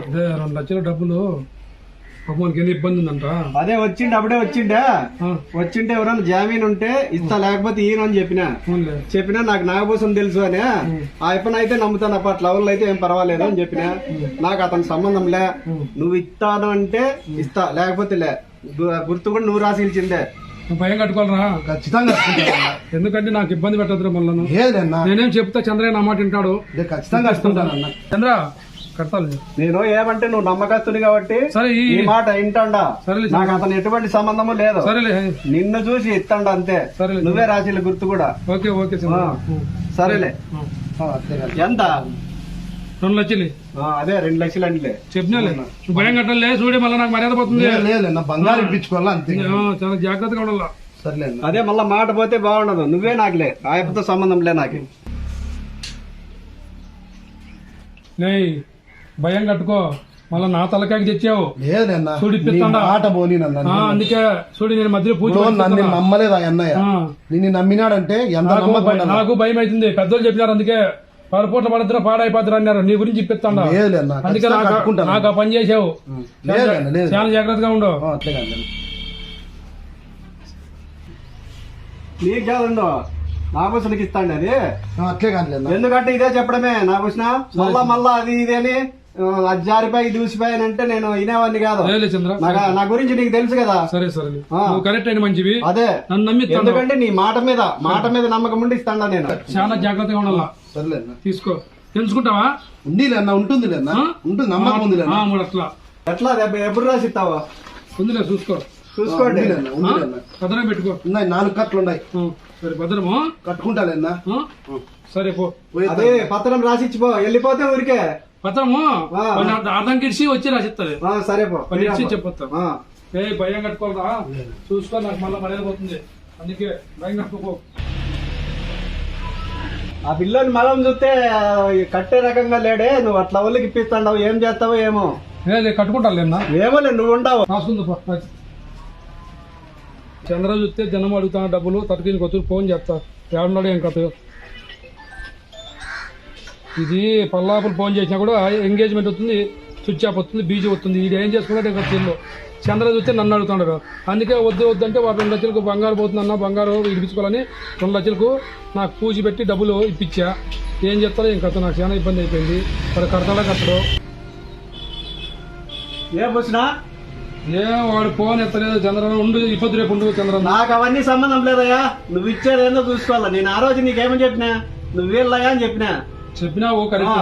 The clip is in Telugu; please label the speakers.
Speaker 1: అదే రెండు లక్షల డబ్బులు పాపనికి ఎన్ని ఇబ్బంది ఉందంట.
Speaker 2: అదే వచ్చిండే అప్పుడే వచ్చిండే? వచ్చింటే ఎవరైనా జామీన్ ఉంటే ఇస్తా లేకపోతే ఈయన అని చెప్పిన? చెప్పినా నాకు నాగభూషణం తెలుసు అని. ఆ. ఇప్పని అయితే నమ్ముతాను అప్ప అట్లా ఎవరు అయితే ఏం పర్వాలేదు అని చెప్పిన. నాకు అతని సంబంధం లే. నువ్వు ఇస్తాను అంటే ఇస్తా లేకపోతే లే. గుర్తు కూడా నువ్వు రాసి ఇచ్చిందే
Speaker 1: నువ్వు భయం కట్టుకోవాలరా?
Speaker 3: ఖచ్చితంగా.
Speaker 1: ఎందుకంటే నాకు ఇబ్బంది పెట్టద్దు మళ్ళీ నేనేం చెప్తా చంద్రయ్య నా మాట వింటాడు.
Speaker 3: ఇదే ఖచ్చితంగా
Speaker 1: చంద్ర కడతాను
Speaker 2: నేను. ఏమంటే నువ్వు నమ్మకస్తుని కాబట్టి
Speaker 1: సరే ఈ
Speaker 2: మాట
Speaker 1: సరేలే
Speaker 2: నాకు అతను ఎటువంటి సంబంధము లేదు.
Speaker 1: సరేలే
Speaker 2: నిన్ను చూసి ఇస్తాడు అంతే.
Speaker 1: సరేలే.
Speaker 2: నువ్వే రాసిల గుర్తు కూడా.
Speaker 1: Okay okay.
Speaker 2: సరేలే. ఎంత?
Speaker 1: రెండు లక్షలు.
Speaker 2: అదే రెండు లక్షలు అండిలే
Speaker 1: చెప్పినాలే భయం కట్టాలే చూడే మళ్ళీ నాకు మర్యాద పోతుంది.
Speaker 3: లేదు, బంగారం ఇప్పించుకోవాలా అంతే.
Speaker 1: చాలా జాగ్రత్తగా ఉండాలా.
Speaker 3: సర్లేనా
Speaker 2: అదే మళ్ళా మాట పోతే బాగుండదు. నువ్వే నాకులే. ఆయనతో సంబంధం లే నాకు.
Speaker 1: నే భయం కట్టుకో. మళ్ళీ నా తలకాయకి తెచ్చావు.
Speaker 3: లేదన్నా
Speaker 1: చూడు?
Speaker 3: మాట పోనీ నన్ను
Speaker 1: అందుకే చూడు నేను మధ్యలో పూజ
Speaker 3: నన్ను. నమ్మలేదు ఆ అన్నయ్య?
Speaker 1: ఆ,
Speaker 3: నిన్ను నమ్మినాడంటే ఎంత
Speaker 1: నాకు భయం- నాకు భయం అవుతుంది పెద్దోళ్ళు చెప్పినారు అందుకే పరపూట్ల పడద్దురా పాడైపోతారు అన్నారు. నీ గురించి అందుకే
Speaker 3: ఖచ్చితంగా
Speaker 1: నాకు ఆ పని చేసావు. చాలా జాగ్రత్తగా ఉండు.
Speaker 3: ఆ, అట్లే కాదు
Speaker 2: నీకు కాదుండు నాభూషణకి ఇస్తాండి అది.
Speaker 3: అట్లే కాదులేనా
Speaker 2: ఎందుకంటే ఇదే చెప్పడమే నాభూషణ మళ్ళా మళ్ళా అది ఇది అని అది జారిపోయి దూసిపోయి అని అంటే నేను వినేవాడిని కాదు.
Speaker 1: లేలే చంద్ర.
Speaker 2: నా గురించి నీకు తెలుసు కదా.
Speaker 1: సరే సరే. కరెక్ట్ అయిన మంచివి.
Speaker 2: అదే.
Speaker 1: నన్ను నమ్మిస్తాను
Speaker 2: ఎందుకంటే నీ మాట మీద మాట మీద నమ్మకం ఉండి ఇస్తాడా నేను.
Speaker 1: చాలా జాగ్రత్తగా ఉండాలా?
Speaker 3: సర్లేనా
Speaker 1: తీసుకో. తెలుసుకుంటావా?
Speaker 3: ఉందిలేనా ఉంటుందిలేనా
Speaker 1: ఆ?
Speaker 3: ఉంటుంది నమ్మకం ఉందిలేనా
Speaker 1: ఆ, మూడు అట్లా
Speaker 2: ఎట్లా రేపు ఎప్పుడు రాసిస్తావా?
Speaker 1: ఉందిలే చూసుకో.
Speaker 2: చూసుకోండి.
Speaker 1: భద్రం పెట్టుకో.
Speaker 3: ఉన్నాయి నాలుగు కట్లు ఉన్నాయి.
Speaker 1: సరే భద్రము?
Speaker 3: కట్టుకుంటాలేనా
Speaker 1: ఆ? సరే పో.
Speaker 2: అదే పత్రం రాసిచ్చిపో వెళ్ళిపోతే ఊరికే.
Speaker 1: కొంచెం అర్థం- కిడిచి వచ్చి రాసిస్తుంది
Speaker 2: ఆ, సరే పో.
Speaker 1: చెప్పొస్తా. ఏ భయం కట్టుకోవాలా చూసుకో నాకు మళ్ళీ మర్యాద పోతుంది. అందుకే భయం కట్టుకోపో
Speaker 2: ఆ పిల్లోని మలం చూస్తే కట్టే రకంగా లేడే. నువ్వు అట్లా వాళ్ళకి ఇప్పిస్తాండావు. ఏం చేస్తావో ఏమో.
Speaker 1: లేదు కట్టుకుంటాను లేనా
Speaker 2: ఏమోలే నువ్వు ఉండవు.
Speaker 1: రాసుకుంది చంద్ర చూస్తే జనం అడుగుతా డబ్బులు తట్టుకుని వచ్చి ఫోన్ చేస్తా. ఏడున్నాడు ఏం కథ? ఇది పల్లాపులు ఫోన్ చేసినా కూడా ఎంగేజ్మెంట్ వస్తుంది స్విచ్ ఆఫ్ వస్తుంది బీజీ వస్తుంది. ఇది ఏం చేసుకున్నాడు ఇంకా తెలియదు. చంద్ర చూస్తే నన్ను అడుగుతున్నాడు అందుకే వద్దు వద్దంటే వాడు రెండు లక్షలకు బంగారు పోతుందన్న బంగారు ఇడిపించుకోవాలని రెండు లక్షలకు నాకు పూజ పెట్టి డబ్బులు ఇప్పించా. ఏం చెప్తారో ఏం కథ? నాకు చాలా ఇబ్బంది అయిపోయింది. వాడు కడతాడా కట్టడు?
Speaker 2: ఏం వచ్చినా
Speaker 1: ఏం వాడు ఫోన్ ఎత్తలేదు చంద్రన్న ఉండు ఇప్పటి రేపు ఉండు చంద్రన్న.
Speaker 2: నాకు అవన్నీ సంబంధం లేదయ్యా. నువ్వు ఇచ్చేదేందో చూసుకోవాలా. నేను ఆ రోజు నీకేమని చెప్పినా? నువ్వు వీళ్ళయా అని చెప్పినా?
Speaker 1: చెప్పినావు కరెక్ట్.